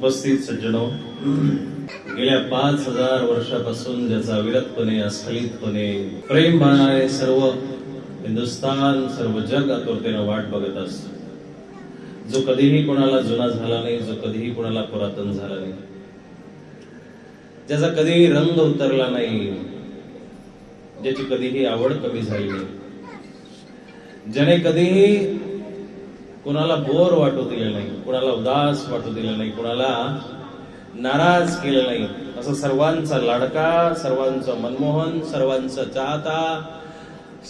उपस्थित सज्जनो. गेल्या पाच हजार वर्षापासून ज्याचा विरतपणे अस्खलितपणे प्रेम भावनाने सर्व हिंदुस्थान सर्व जग आतुरतेनं वाट बघत असत. जो कधीही कोणाला जुना झाला नाही जो कधीही कोणाला पुरातन झाला नाही. ज्याचा कधीही रंग उतरला नाही ज्याची कधीही आवड कमी झाली नाही. ज्याने कधीही कुणाला बोर वाटू दिलं नाही कुणाला उदास वाटू दिलं नाही कुणाला नाराज केलं नाही. असं सर्वांचा लाडका सर्वांचं मनमोहन सर्वांचा चाहता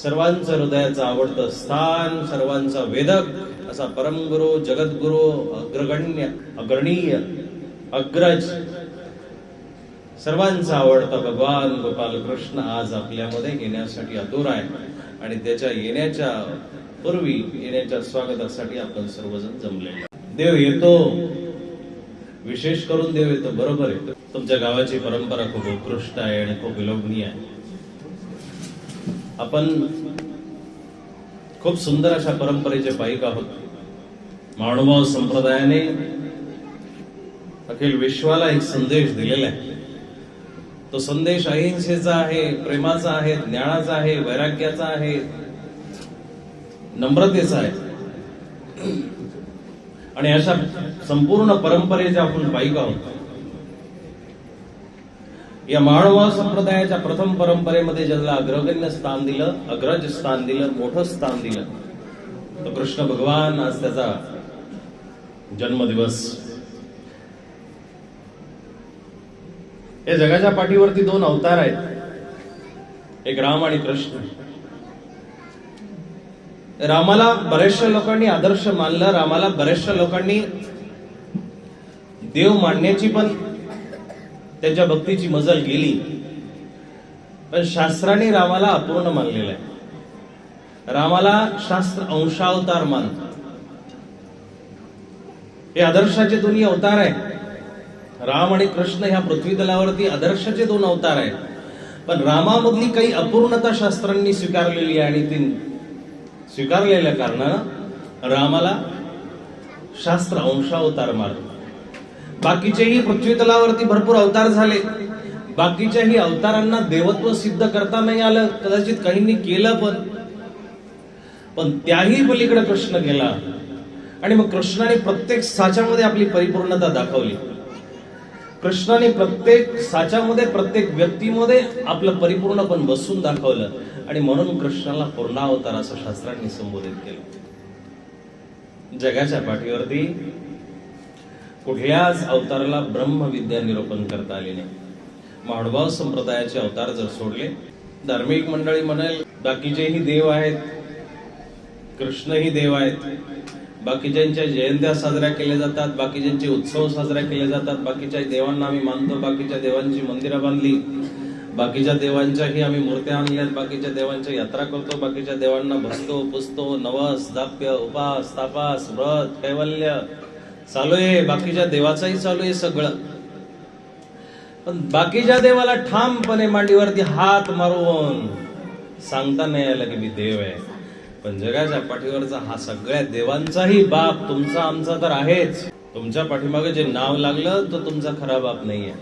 सर्वांचं हृदयाचं आवडतं स्थान सर्वांचा वेदक असा परमगुरु जगद्गुरु अग्रगण्य अग्रणीय अग्रज. सर्वांचा आवडता भगवान गोपाल कृष्ण आज आपल्यामध्ये येण्यासाठी आतुर आहे. आणि त्याच्या येण्याच्या पूर्वी येण्याच्या स्वागतासाठी आपण सर्वजण जमलेले देव येतो. विशेष करून देव येतो. बरोबर येतो तुमच्या गावाची परंपरा खूप उत्कृष्ट आहे आणि खूप विलोभनीय आहे. आपण खूप सुंदर अशा परंपरेचे पाईक आहोत. महानुभाव संप्रदायाने अखिल विश्वाला एक संदेश दिलेला आहे. तो संदेश अहिंसेचा आहे प्रेमाचा आहे ज्ञानाचा आहे वैराग्याचा आहे. नम्रतेचा आहे. आणि अशा संपूर्ण परंपरेच्या आपण पायिक आहोत. या मानवा संप्रदायाच्या प्रथम परंपरेमध्ये ज्याला अग्रगण्य स्थान दिलं अग्रज स्थान दिलं मोठं स्थान दिलं तर कृष्ण भगवान आज त्याचा जन्मदिवस या जगाच्या पाठीवरती दोन अवतार आहेत. एक राम आणि कृष्ण. रामाला बऱ्याचशा लोकांनी आदर्श मानलं रामाला बऱ्याचशा लोकांनी देव मानण्याची पण त्यांच्या भक्तीची मजल गेली. पण शास्त्राने रामाला अपूर्ण मानलेलं आहे. रामाला शास्त्र अंशावतार मानत हे आदर्शाचे दोन्ही अवतार आहे राम आणि कृष्ण ह्या पृथ्वी दलावरती आदर्शाचे दोन अवतार आहेत. पण रामामधली काही अपूर्णता शास्त्रांनी स्वीकारलेली आहे आणि ती स्वीकारलेल्या कारणानं रामाला शास्त्र अंशावतार मारतो बाकीचेही पृथ्वी तलावरती भरपूर अवतार झाले. बाकीच्याही अवतारांना देवत्व सिद्ध करता नाही आलं. कदाचित काहींनी केलं पण. पण त्याही पलीकडे कृष्ण गेला. आणि मग कृष्णाने प्रत्येक साच्यामध्ये आपली परिपूर्णता दाखवली. कृष्णाने प्रत्येक साच्यामध्ये प्रत्येक व्यक्तीमध्ये आपलं परिपूर्णपण बसून दाखवलं. आणि म्हणून कृष्णाला पूर्णावतार असं शास्त्रांनी संबोधित केलं. जगाच्या पाठीवरती कुठल्याच अवताराला ब्रह्मविद्या निरूपण करता आली नाही. महानुभाव संप्रदायाचे अवतार जर सोडले धार्मिक मंडळी म्हणेल बाकीचेही देव आहेत कृष्णही देव आहेत बाकीच्यांच्या जयंत्या साजऱ्या केल्या जातात बाकीच्यांचे उत्सव साजऱ्या केले जातात. बाकीच्या देवांना आम्ही मानतो बाकीच्या देवांची मंदिरं बांधली. बाकीच्या देवांच्याही आम्ही मूर्त्या आणल्यात बाकीच्या देवांच्या यात्रा करतो बाकीच्या देवांना भसतो पुसतो नवस दाप्य उपास तापास व्रत कैवल्य. चालू आहे बाकीच्या देवाचाही चालू आहे सगळं. पण बाकीच्या देवाला ठामपणे मांडीवरती हात मारून सांगता नाही आलं की मी देव आहे. पण जगाच्या पाठीवरचा हा सगळ्या देवांचाही बाप तुमचा आमचा तर आहेच. तुमच्या पाठीमागे जे नाव लागलं तो तुमचा खरा बाप नाहीये.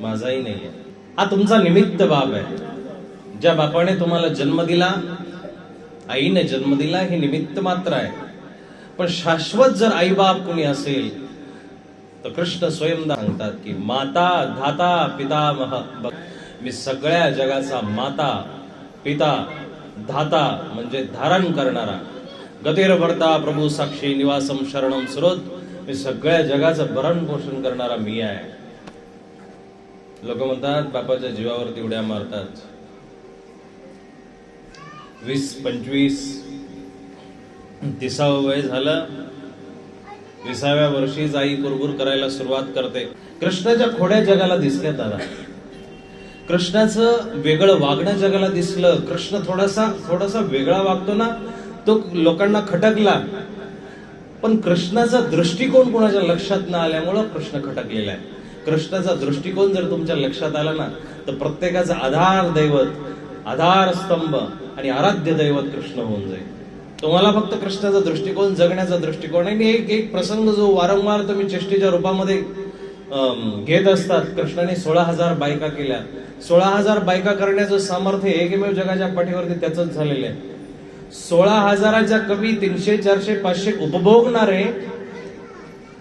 माझाही नाहीये. हा तुमचा निमित्त बाप आहे. ज्या बापाने तुम्हाला जन्म दिला आईने जन्म दिला हे निमित्त मात्र आहे. पण शाश्वत जर आई बाप कोणी असेल तर कृष्ण स्वयंदा सांगतात की माता धाता पितामह. मह मी सगळ्या जगाचा माता पिता धाता म्हणजे धारण करणारा. गतीर भरता प्रभू साक्षी निवासम शरणम स्रोत. मी सगळ्या जगाचं भरण पोषण करणारा मी आहे. लोक म्हणतात बापाच्या जीवावरती उड्या मारतात. वीस पंचवीस तिसावं वय झालं. विसाव्या वर्षीच आई कुरबुर करायला सुरुवात करते. कृष्णाच्या खोड्या जगाला दिसल्यात दादा कृष्णाचं वेगळं वागणं जगाला दिसलं. कृष्ण थोडासा थोडासा वेगळा वागतो ना तो लोकांना खटकला. पण कृष्णाचा दृष्टिकोन कोणाच्या लक्षात न आल्यामुळं कृष्ण खटकलेला आहे. कृष्णाचा दृष्टिकोन जर तुमच्या लक्षात आला ना तर प्रत्येकाचा आधार दैवत आधार स्तंभ आणि आराध्य दैवत कृष्ण होऊन जाईल. तुम्हाला फक्त कृष्णाचा दृष्टिकोन जगण्याचा दृष्टिकोन आहे. आणि एक एक प्रसंग जो वारंवार तुम्ही चेष्टेच्या रूपामध्ये घेत असतात. कृष्णाने सोळा हजार बायका केल्या. सोळा हजार बायका करण्याचं सामर्थ्य एकमेव जगाच्या पाठीवरती त्याच झालेलं आहे. सोळा हजाराच्या कमी तीनशे चारशे पाचशे उपभोगणारे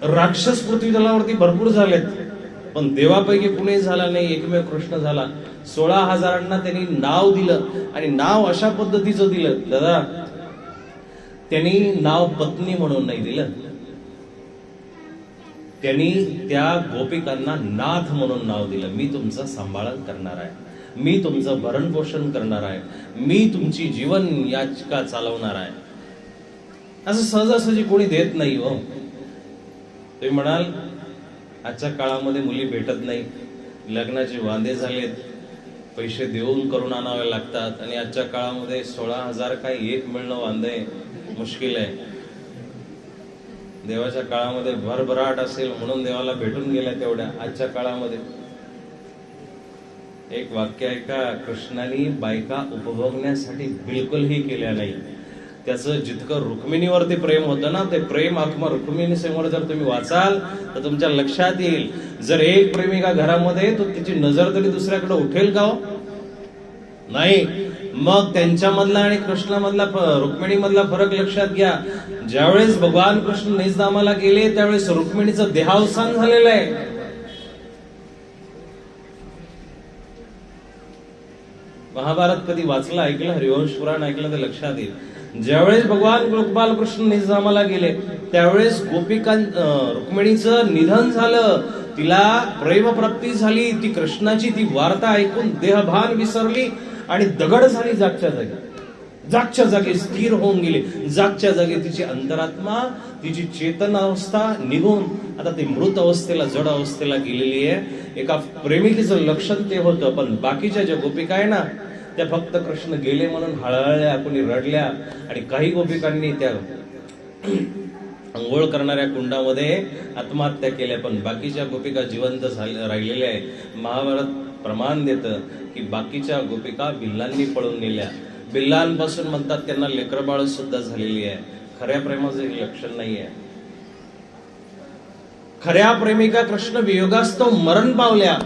राक्षस पृथ्वी तलावरती भरपूर झालेत. पण देवापैकी कुणी झाला नाही एकमेव कृष्ण झाला. सोळा हजारांना त्यांनी नाव दिलं आणि नाव अशा पद्धतीचं दिलं. दादा त्यांनी नाव पत्नी म्हणून नाही दिलं. त्यांनी त्या गोपिकांना नाथ म्हणून नाव दिलं. मी तुमचं सांभाळण करणार आहे. मी तुमचं भरणपोषण करणार आहे. मी तुमची जीवन याचिका चालवणार आहे. असं सहजासहजी कोणी देत नाही हो. तुम्ही म्हणाल आजच्या काळामध्ये मुली भेटत नाही. लग्नाचे वांदे झालेत. पैसे देऊन करून आणावे लागतात. आणि आजच्या काळामध्ये सोळा हजार काय एक मिळणं वांदे मुश्किल आहे. देवाच्या काळामध्ये भरभराट असेल म्हणून देवाला भेटून गेल्या तेवढ्या आजच्या काळामध्ये. एक वाक्य ऐका कृष्णाने बायका उपभोगण्यासाठी बिलकुलही केल्या नाही. त्याचं जितकं रुक्मिणीवरती प्रेम होतं ना ते प्रेम आत्मा रुक्मिणी समोर जर तुम्ही वाचाल तर तुमच्या लक्षात येईल. जर एक प्रेमिका घरामध्ये तो तिची नजर तरी दुसऱ्याकडे उठेल का हो? नाही. मग त्यांच्यामधला आणि कृष्णामधला रुक्मिणीमधला फरक लक्षात घ्या. ज्यावेळेस भगवान कृष्ण निजनामाला गेले त्यावेळेस रुक्मिणीचं देहावसान झालेलं आहे. महाभारत कधी वाचलं ऐकलं हरिवंश पुराण ऐकलं तर लक्षात येईल. ज्यावेळेस भगवान गोपाल कृष्ण निजामाला गेले त्यावेळेस गोपिकां रुक्मिणीचं निधन झालं. तिला प्रेमप्राप्ती झाली ती कृष्णाची ती वार्ता ऐकून देहभान विसरली. आणि दगड झाली जागच्या जागी. जागच्या जागी स्थिर होऊन गेली. जागच्या जागी तिची अंतरात्मा तिची चेतन अवस्था निघून आता ती मृत अवस्थेला जड अवस्थेला गेलेली आहे. एका प्रेमिकेचं लक्षण ते होतं पण बाकीच्या ज्या गोपिका आहे ना त्या फक्त कृष्ण गेले म्हणून हळहळल्या कोणी रडल्या आणि काही गोपिकांनी त्या अंघोळ करणाऱ्या कुंडामध्ये आत्महत्या केल्या पण बाकीच्या गोपिका जिवंत झाल्या राहिलेल्या आहे महाभारत प्रमाण देतं की बाकीच्या गोपिका बिल्लांनी पळून नेल्या. बिल्लांपासून म्हणतात त्यांना लेकरबाळ सुद्धा झालेली आहे. खऱ्या प्रेमाचं हे लक्षण नाही आहे खऱ्या प्रेमिका कृष्ण वियोगास्तव मरण पावल्या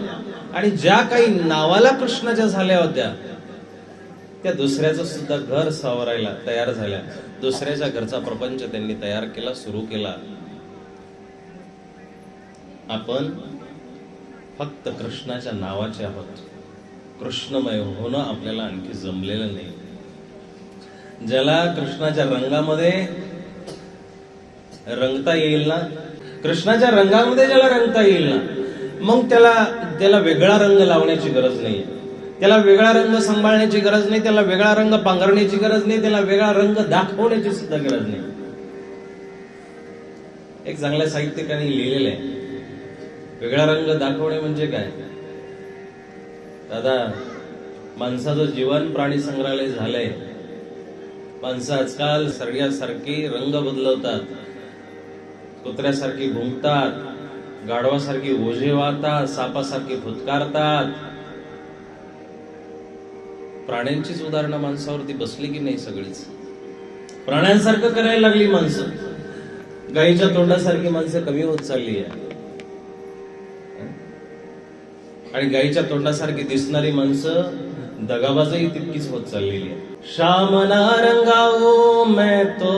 आणि ज्या काही नावाला कृष्णाच्या झाल्या होत्या त्या दुसऱ्याचं सुद्धा घर सावरायला तयार झाल्या. दुसऱ्याच्या घरचा प्रपंच त्यांनी तयार केला सुरू केला. आपण फक्त कृष्णाच्या नावाचे आहोत. कृष्णमय होणं आपल्याला आणखी जमलेलं नाही. ज्याला कृष्णाच्या रंगामध्ये रंगता येईल ना कृष्णाच्या रंगामध्ये ज्याला रंगता येईल ना मग त्याला त्याला वेगळा रंग लावण्याची गरज नाही. त्याला वेगळा रंग सांभाळण्याची गरज नाही त्याला वेगळा रंग पांघरण्याची गरज नाही त्याला वेगळा रंग दाखवण्याची सुद्धा गरज नाही. एक चांगल्या साहित्यिकाने लिहिलेलं आहे. वेगळा रंग दाखवणे म्हणजे काय? दादा माणसाचं जीवन प्राणी संग्रहालय झालंय. माणसं आजकाल सर्यासारखी रंग बदलवतात. कुत्र्यासारखी घुमतात गाढवासारखी ओझे वाहतात. सापासारखी फुतकारतात. प्राण्यांचीच उदाहरणं माणसावरती बसली की नाही सगळीच? प्राण्यांसारखं करायला लागली माणसं. गाईच्या तोंडासारखी माणसं कमी होत चालली आहे. आणि गाईच्या तोंडासारखी दिसणारी माणसं दगाबाजही तितकीच होत चाललेली आहे श्याम नारंगाओ मैं तो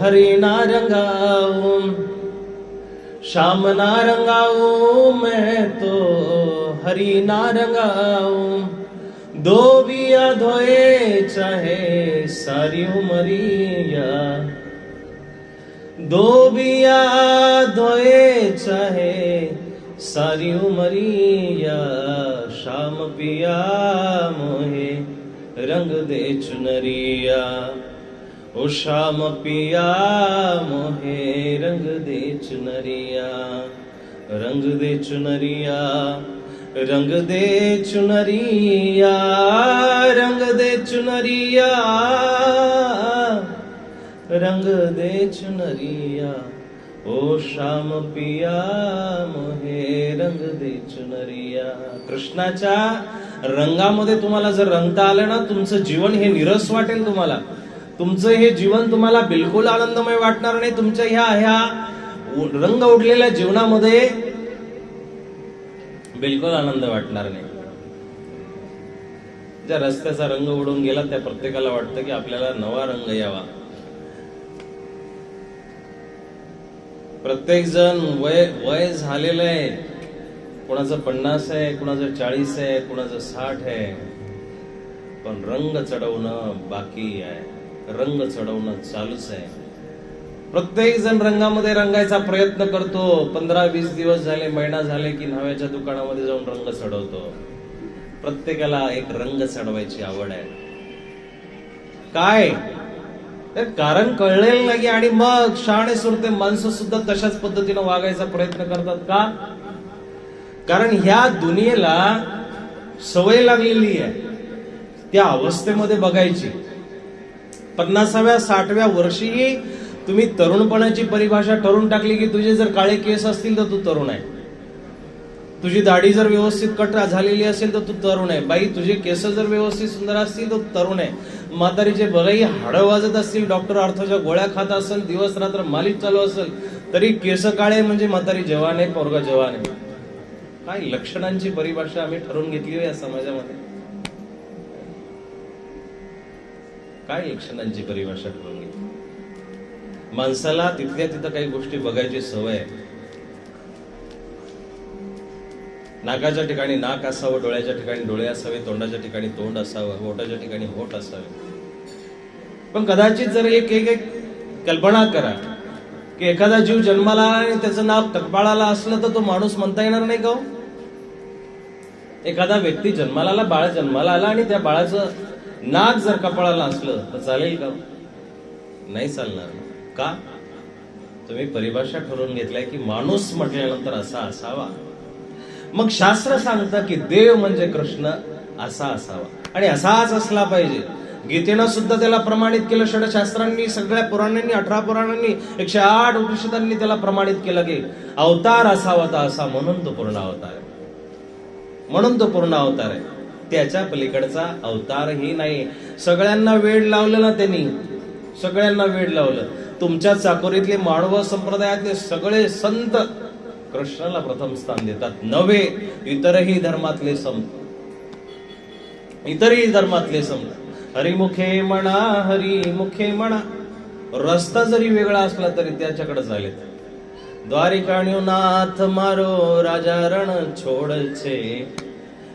हरी ना रंगाऊ श्याम ना रंगाऊ मैं तो हरी ना रंगाऊ दो बिया धोए चाहे सारी उमरिया. दो बिया धोए चाहे सारी उमरिया शाम पिया मोहे रंग दे चुनरिया ओ शाम पिया मोहे रंग दे चुनरिया रंग दे चुनरिया रंग दे चुनरिया रंग दे चुनरिया रंग दे चुनरिया ओ श्याम पिया मोहे रंग दे चुनरिया. कृष्णाच्या रंगामध्ये तुम्हाला जर रंगता आलं ना तुमचं जीवन हे निरस वाटेल तुम्हाला. तुमचं हे जीवन तुम्हाला बिलकुल आनंदमय वाटणार नाही. तुमच्या ह्या ह्या उ- रंग उडलेल्या जीवनामध्ये बिलकुल आनंद वाटणार नाही. ज्या रस्त्याचा रंग उडून गेला त्या प्रत्येकाला वाटतं की आपल्याला नवा रंग यावा. प्रत्येक जण वय वय झालेलं आहे. कुणाचं पन्नास आहे कुणाचं चाळीस आहे कुणाचं साठ आहे. पण रंग चढवणं बाकी आहे. रंग चढवणं चालूच आहे. प्रत्येक जण रंगामध्ये रंगायचा प्रयत्न करतो. पंधरा वीस दिवस झाले महिना झाले की न्हाव्याच्या दुकानामध्ये जाऊन रंग चढवतो. प्रत्येकाला एक रंग चढवायची आवड आहे. काय? कारण कळलेलं नाही आणि मग शाणे सुरते माणसं सुद्धा तशाच पद्धतीनं वागायचा प्रयत्न करतात का? कारण ह्या दुनियेला सवय लागलेली आहे. त्या अवस्थेमध्ये बघायची. पन्नासाव्या साठव्या वर्षी तुम्ही तरुणपणाची परिभाषा ठरवून टाकली की तुझे जर काळे केस असतील तर तू तरुण आहे. तुझी दाढी जर व्यवस्थित कट झालेली असेल तर तू तरुण आहे. बाई तुझे केस जर व्यवस्थित सुंदर असतील तर तरुण आहे. म्हातारीचे बघाई हाडं वाजत असतील डॉक्टर अर्थाच्या गोळ्या खात असेल दिवस रात्र मालिश चालू असेल तरी केस काळे म्हणजे म्हातारी जवान आहे पोरगा जवान आहे. काय लक्षणांची परिभाषा आम्ही ठरवून घेतली हो या समाजामध्ये? काय लक्षणांची परिभाषा ठरवून घेतली? माणसाला तिथल्या तिथं काही गोष्टी बघायची सवय आहे. नाकाच्या ठिकाणी नाक असावं डोळ्याच्या ठिकाणी डोळे असावे तोंडाच्या ठिकाणी तोंड असावं होटाच्या ठिकाणी होट असावे. पण कदाचित जर एक एक एक कल्पना करा की एखादा जीव जन्माला आला आणि त्याचं नाव टकबाळाला असलं तर तो माणूस म्हणता येणार नाही का हो? एखादा व्यक्ती जन्माला आला बाळ जन्माला आला आणि त्या बाळाचं नाक जर कपाळाला असलं तर चालेल का हो? नाही चालणार. का? तुम्ही परिभाषा ठरवून घेतलाय की माणूस म्हटल्यानंतर असा असावा. मग शास्त्र सांगतं की देव म्हणजे कृष्ण असा असावा. आणि असाच असला पाहिजे. गीतेनं सुद्धा त्याला प्रमाणित केलं षडशास्त्रांनी सगळ्या पुराणांनी अठरा पुराणांनी एकशे आठ उपनिषदांनी त्याला प्रमाणित केलं की अवतार असावा तर असा म्हणून तो पूर्ण अवतार आहे. म्हणून तो पूर्ण अवतार आहे. त्याच्या पलीकडचा अवतारही नाही. सगळ्यांना वेळ लावलं ना त्यांनी. सगळ्यांना वेळ लावलं. तुमच्या चाकोरीतले माळव संप्रदायातले सगळे संत कृष्णाला प्रथम स्थान देतात. नव्हे इतरही धर्मातले संत इतरही धर्मातले संत हरिमुखे म्हणा हरिमुखे म्हणा रस्ता जरी वेगळा असला तरी त्याच्याकडे चालेल द्वारिकाण्यो नाथ मारो राजा रण छोडचे.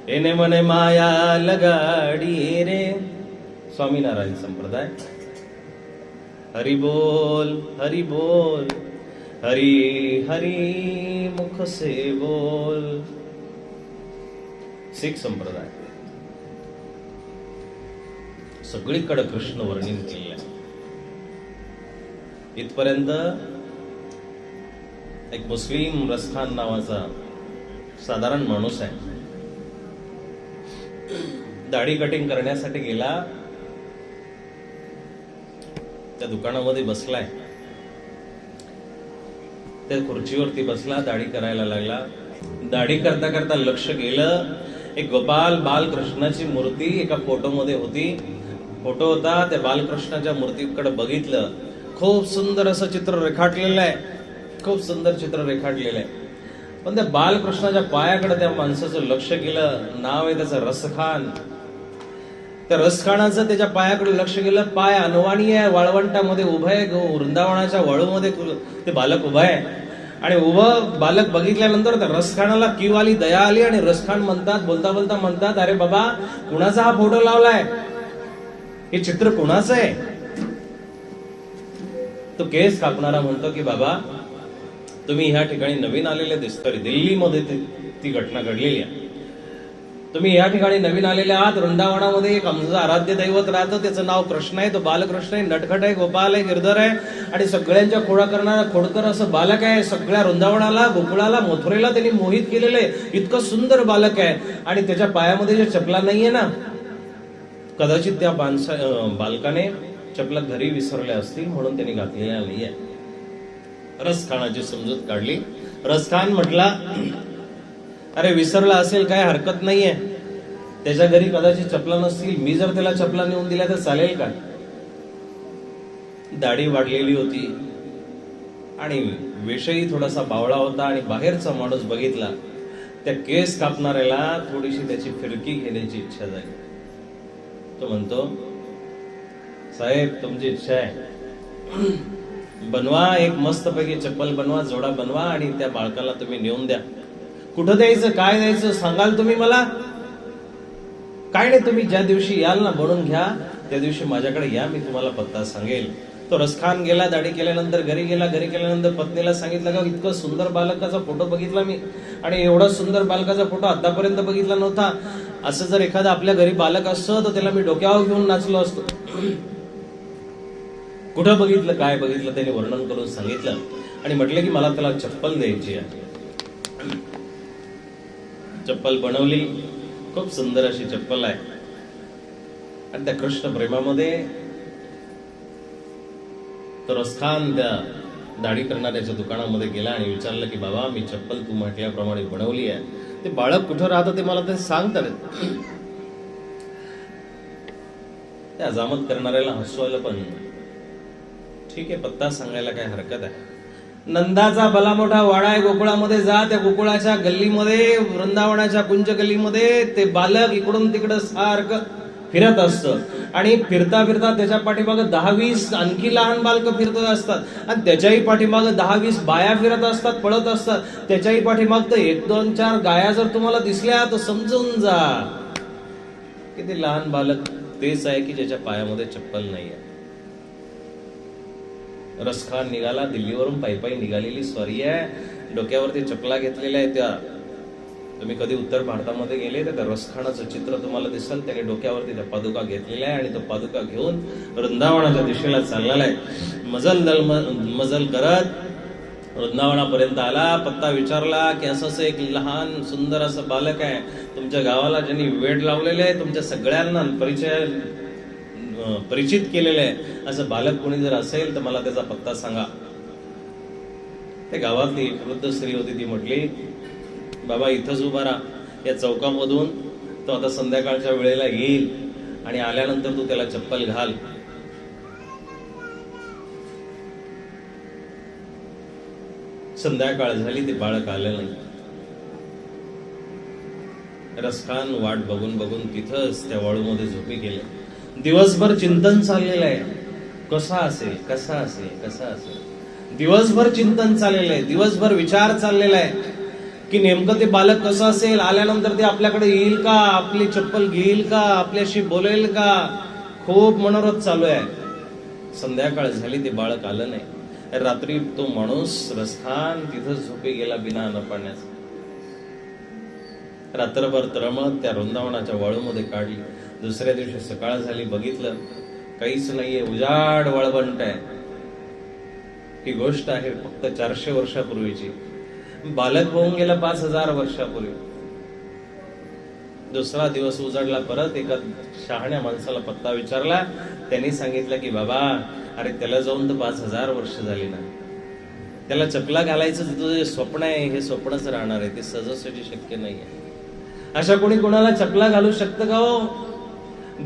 एने मने माया लगाडी रे. स्वामीनारायण संप्रदाय. हरि बोल. हरी हरी मुख से बोल। सिख संप्रदाय। सगळीकडे कृष्ण वर्णित केले इथपर्यंत एक मुस्लिम रसखान नावाचा साधारण माणूस आहे. दाढी कटिंग करण्यासाठी गेला. त्या दुकानामध्ये बसलाय. त्या खुर्चीवरती बसला दाढी करायला लागला. दाढी करता करता लक्ष गेलं. एक गोपाल बालकृष्णाची मूर्ती एका फोटोमध्ये होती. फोटो होता त्या बालकृष्णाच्या मूर्तीकडे बघितलं. खूप सुंदर असं चित्र रेखाटलेलं आहे. खूप सुंदर चित्र रेखाटलेलं आहे. पण त्या बालकृष्णाच्या पायाकडे त्या माणसाचं लक्ष गेलं. नाव आहे त्याचं रसखान. त्या रसखानाचं त्याच्या पायाकडे लक्ष गेलं पाय अनवाणी आहे वाळवंटामध्ये उभं आहे गो- वृंदावनाच्या वाळूमध्ये ते बालक उभं आहे. आणि उभं बालक बघितल्यानंतर त्या रसखानाला क्यू आली दया आली आणि रसखान म्हणतात बोलता बोलता म्हणतात अरे बाबा कुणाचा हा फोटो लावलाय? हे चित्र कुणाचं आहे? तो केस कापणारा म्हणतो की बाबा तुम्ही ह्या ठिकाणी नवीन आलेले दिसतोय दिल्लीमध्ये ती घटना घडलेली आहे. तुम्ही या ठिकाणी नवीन आलेले आहात. वृंदावनामध्ये एक आमचं आराध्य दैवत राहतं. त्याचं नाव कृष्ण आहे. तो बालकृष्ण आहे. नटखट आहे. गोपाल आहे. गिरधर आहे. आणि सगळ्यांच्या खोडा करणारा खोडकर असं बालक आहे. सगळ्या वृंदावनाला गोकुळाला मथुरेला त्यांनी मोहित केलेलं आहे. इतकं सुंदर बालक आहे. आणि त्याच्या पायामध्ये ज्या चपला नाहीये ना कदाचित त्या माणसा बालकाने चपला घरी विसरल्या असतील म्हणून त्यांनी घातलेल्या नाहीये. रसखानाची समजूत काढली. रसखान म्हटला अरे विसरला असेल काय हरकत नाहीये. त्याच्या घरी कदाचित चपला नसतील. मी जर त्याला चपला नेऊन दिल्या तर चालेल का? दाढी वाढलेली होती. आणि विषयी थोडासा बावळा होता आणि बाहेरचा माणूस बघितला. त्या केस कापणाऱ्याला थोडीशी त्याची फिरकी घेण्याची इच्छा झाली. तो म्हणतो साहेब तुमची इच्छा आहे. बनवा एक मस्तपैकी चप्पल बनवा जोडा बनवा आणि त्या बाळकाला तुम्ही नेऊन द्या. कुठं द्यायचं काय द्यायचं सांगाल तुम्ही मला? काय नाही तुम्ही ज्या दिवशी याल ना म्हणून घ्या त्या दिवशी माझ्याकडे या मी तुम्हाला पत्ता सांगेल. तो रसखान गेला दाढी केल्यानंतर घरी गेला घरी केल्यानंतर पत्नीला सांगितलं का इतकं सुंदर बालकाचा फोटो बघितला मी. आणि एवढा सुंदर बालकाचा फोटो आतापर्यंत बघितला नव्हता. असं जर एखादा आपल्या घरी बालक असतं तर त्याला मी डोक्यावर घेऊन नाचलो असतो. कुठं बघितलं काय बघितलं त्याने वर्णन करून सांगितलं. आणि म्हटलं की मला त्याला चप्पल द्यायची आहे. चप्पल बनवली. खूप सुंदर अशी चप्पल आहे. आणि त्या कृष्ण प्रेमामध्ये तर रसखान त्या दाढी करणाऱ्याच्या दुकानामध्ये गेला आणि विचारलं की बाबा मी चप्पल तू म्हटल्याप्रमाणे बनवली आहे. ते बाळक कुठं राहतं ते मला ते सांग तर त्या अजामत करणाऱ्याला हसवायला पण ठीक आहे पत्ता सांगायला काय हरकत आहे. नंदाचा भला मोठा वाडा आहे गोकुळामध्ये जा त्या गोकुळाच्या गल्लीमध्ये वृंदावनाच्या कुंज गल्लीमध्ये ते बालक इकडून तिकडं सारखं फिरत असतं. आणि फिरता फिरता त्याच्या पाठीमागं दहा वीस आणखी लहान बालकं फिरत असतात. आणि त्याच्याही पाठीमागं दहा वीस बाया फिरत असतात पळत असतात. त्याच्याही पाठीमाग तर एक दोन चार गाया जर तुम्हाला दिसल्या तर समजून जा. किती लहान बालक तेच आहे की ज्याच्या पायामध्ये चप्पल नाही आहे रसखान निघाला दिल्लीवरून पायी पायी निघालेली स्वारी आहे. डोक्यावरती चपला घेतलेल्या आहे त्या. तुम्ही कधी उत्तर भारतामध्ये गेले तर त्या रसखानाचं चित्र तुम्हाला दिसेल. त्याने डोक्यावरती त्या पादुका घेतलेल्या आहे आणि तो पादुका घेऊन वृंदावनाच्या दिशेला चाललेला आहे. मजल दल मजल करत वृंदावनापर्यंत आला. पत्ता विचारला की असं असं एक लहान सुंदर असं बालक आहे. तुमच्या गावाला ज्यांनी वेड लावलेले आहे तुमच्या सगळ्यांना परिचय परिचित केलेलं आहे. असं बालक कोणी जर असेल तर मला त्याचा पत्ता सांगा. त्या गावातली एक वृद्ध स्त्री होती ती म्हटली बाबा इथंच उभा राहा. या चौकामधून तो आता संध्याकाळच्या वेळेला येईल आणि आल्यानंतर तू त्याला चप्पल घाल. संध्याकाळ झाली ते बाळक आलं नाही. रसखान वाट बघून बघून तिथंच त्या वाळूमध्ये झोपी गेले. दिवसभर चिंतन चाललेलं आहे. कसा असेल कसा असेल कसा असेल? दिवसभर चिंतन चाललेलं आहे दिवसभर विचार चाललेला आहे की नेमकं ते बालक कसं असेल आल्यानंतर ते आपल्याकडे येईल का आपली चप्पल घेईल का आपल्याशी बोलेल का? खूप मनोरथ चालू आहे. संध्याकाळ झाली ते बाळक आलं नाही. रात्री तो माणूस रस्थान तिथं झोपे गेला बिना अन्न पाण्याचा. रात्रभर तळमळत त्या वृंदावनाच्या वाळूमध्ये काढली. दुसऱ्या दिवशी सकाळ झाली बघितलं. काहीच नाहीये उजाड वाळवंट आहे. ही गोष्ट आहे फक्त चारशे वर्षापूर्वीची. बालक होऊन गेला पाच हजार वर्षापूर्वी. दुसरा दिवस उजाडला परत एका शहाण्या माणसाला पत्ता विचारला. त्यांनी सांगितलं की बाबा अरे त्याला जाऊन तर पाच हजार वर्ष झाली ना. त्याला चपला घालायचं तुझं जे स्वप्न आहे हे स्वप्नच राहणार आहे ते सहजासहजी शक्य नाहीये. अशा कोणी कोणाला चपला घालू शकतं का हो?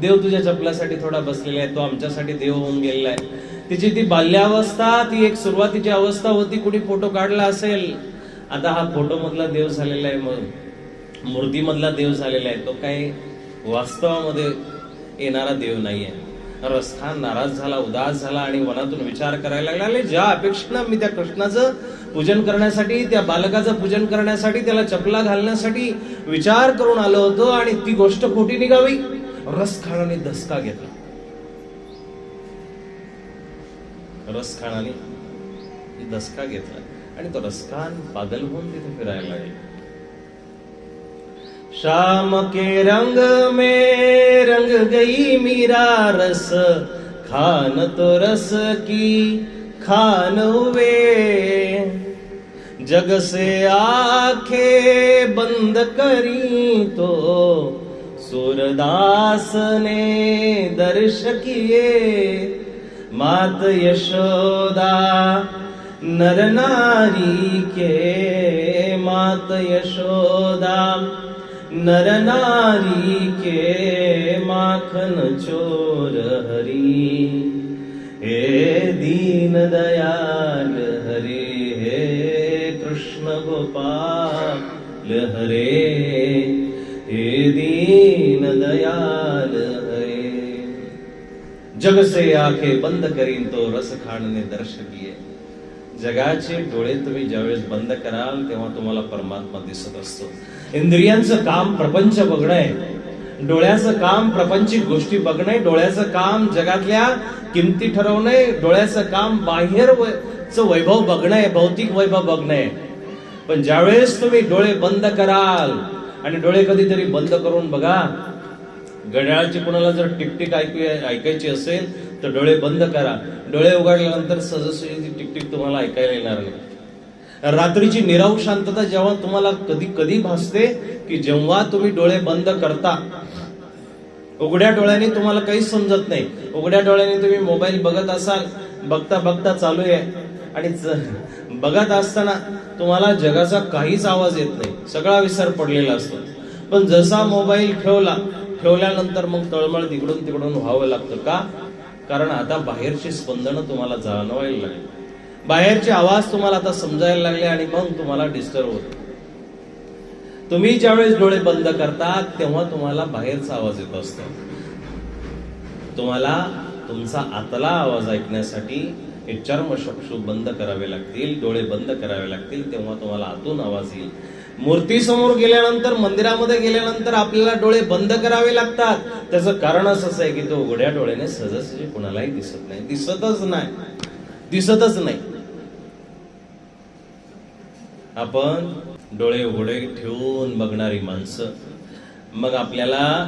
देव तुझ्या चपलासाठी थोडा बसलेला आहे तो आमच्यासाठी देव होऊन गेलेला आहे. तिची ती बाल्यावस्था ती एक सुरुवातीची अवस्था होती कुणी फोटो काढला असेल? आता हा फोटो मधला देव झालेला आहे मग मूर्तीमधला देव झालेला आहे. तो काही वास्तवामध्ये येणारा देव नाही आहे रसखान नाराज झाला उदास झाला आणि मनातून विचार करायला लागला आणि ज्या अपेक्षेनं मी त्या कृष्णाचं पूजन करण्यासाठी त्या बालकाचं पूजन करण्यासाठी त्याला चपला घालण्यासाठी विचार करून आलो होतो आणि ती गोष्ट खोटी निघावी. रसखानाने धसका घेतला. रसखाणाने धसका घेतला. आणि तो रसखान पागल होऊन तिथे फिरायला लागला. शाम के रंग में रंग गई मीरा रस खान तो रस की खान हुए। जग से आखे बंद करी तो सूरदास ने दर्श किए मात यशोदा नर नारी के मात यशोदा नर नारी के माखन चोर हरी। हे दीन दयाल हरे हे कृष्ण गोपाल हरे। हे दीन दयाल हरे। जग से आखे बंद करीन तो रस खाणने दर्शकीय जगाचे डोळे तुम्ही ज्यावेळेस बंद कराल तेव्हा तुम्हाला परमात्मा दिसत असतो. इंद्रियांचं काम प्रपंच बघणं आहे डोळ्याचं काम प्रपंचिक गोष्टी बघणं डोळ्याचं काम जगातल्या किमती ठरवणे डोळ्याचं काम बाहेर वैभव बघणं आहे भौतिक वैभव बघणंय. पण ज्यावेळेस तुम्ही डोळे बंद कराल आणि डोळे कधीतरी बंद करून बघा घड्याळाची कोणाला जर टिकटिक ऐकू ऐकायची असेल तर डोळे बंद करा. डोळे उघडल्यानंतर सहजसहजी टिकटिक तुम्हाला ऐकायला येणार नाही. रात्रीची निराव शांतता जेव्हा तुम्हाला कधी कधी भासते की जेव्हा तुम्ही डोळे बंद करता उघड्या डोळ्याने तुम्हाला काहीच समजत नाही. उघड्या डोळ्याने तुम्ही मोबाईल बघत असाल बघता बघता चालू आहे. आणि बघत असताना तुम्हाला जगाचा काहीच आवाज येत नाही. सगळा विसर पडलेला असतो. पण जसा मोबाईल ठेवला ठेवल्यानंतर मग तळमळ तिकडून तिकडून व्हावं लागतं का? कारण आता बाहेरची स्पंदनं तुम्हाला जाणवायला लागली. बाहेरचे आवाज तुम्हाला आता समजायला लागले आणि मग तुम्हाला डिस्टर्ब होत. तुम्ही ज्यावेळेस डोळे बंद करतात तेव्हा तुम्हाला बाहेरचा आवाज येत असतो. तुम्हाला तुमचा आतला आवाज ऐकण्यासाठी हे चर्मचक्षु बंद करावे लागतील डोळे बंद करावे लागतील तेव्हा तुम्हाला आतून आवाज येईल. मूर्ती समोर गेल्यानंतर मंदिरामध्ये गेल्यानंतर आपल्याला डोळे बंद करावे लागतात. त्याचं कारण असं आहे की तो उघड्या डोळ्याने सहजासहजी कुणालाही दिसत नाही. दिसतच नाही. दिसतच नाही. आपण डोळे उघडे ठेवून बघणारी माणसं मग आपल्याला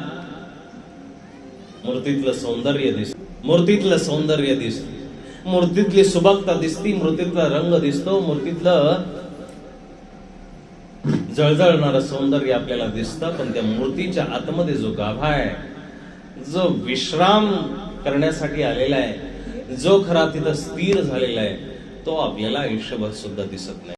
मूर्तीतलं सौंदर्य दिसत मूर्तीतलं सौंदर्य दिसत. मूर्तीतली सुबकता दिसती मूर्तीतला रंग दिसतो मूर्तीतलं जळजळणारं सौंदर्य आपल्याला दिसतं पण त्या मूर्तीच्या आतमध्ये जो गाभा आहे जो विश्राम करण्यासाठी आलेला आहे जो खरा तिथं स्थिर झालेला आहे तो आपल्याला आयुष्यभर सुद्धा दिसत नाही.